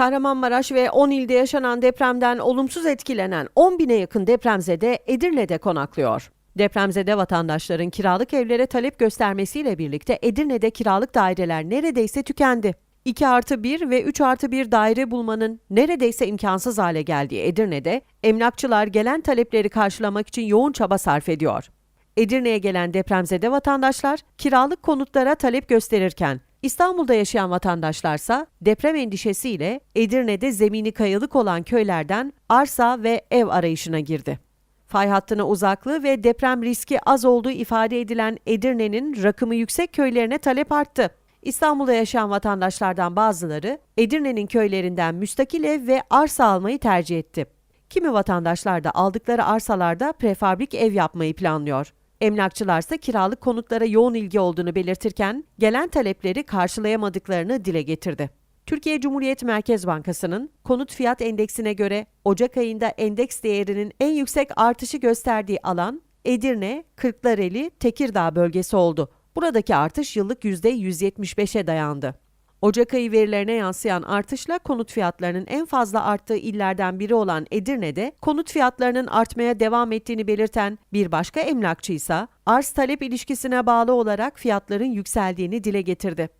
Kahramanmaraş ve 10 ilde yaşanan depremden olumsuz etkilenen 10 bine yakın depremzede Edirne'de konaklıyor. Depremzede vatandaşların kiralık evlere talep göstermesiyle birlikte Edirne'de kiralık daireler neredeyse tükendi. 2 artı 1 ve 3 artı 1 daire bulmanın neredeyse imkansız hale geldiği Edirne'de emlakçılar gelen talepleri karşılamak için yoğun çaba sarf ediyor. Edirne'ye gelen depremzede vatandaşlar kiralık konutlara talep gösterirken İstanbul'da yaşayan vatandaşlarsa deprem endişesiyle Edirne'de zemini kayalık olan köylerden arsa ve ev arayışına girdi. Fay hattına uzaklığı ve deprem riski az olduğu ifade edilen Edirne'nin rakımı yüksek köylerine talep arttı. İstanbul'da yaşayan vatandaşlardan bazıları Edirne'nin köylerinden müstakil ev ve arsa almayı tercih etti. Kimi vatandaşlar da aldıkları arsalarda prefabrik ev yapmayı planlıyor. Emlakçılarsa kiralık konutlara yoğun ilgi olduğunu belirtirken gelen talepleri karşılayamadıklarını dile getirdi. Türkiye Cumhuriyet Merkez Bankası'nın konut fiyat endeksine göre Ocak ayında endeks değerinin en yüksek artışı gösterdiği alan Edirne, Kırklareli, Tekirdağ bölgesi oldu. Buradaki artış yıllık %175'e dayandı. Ocak ayı verilerine yansıyan artışla konut fiyatlarının en fazla arttığı illerden biri olan Edirne'de konut fiyatlarının artmaya devam ettiğini belirten bir başka emlakçı ise arz talep ilişkisine bağlı olarak fiyatların yükseldiğini dile getirdi.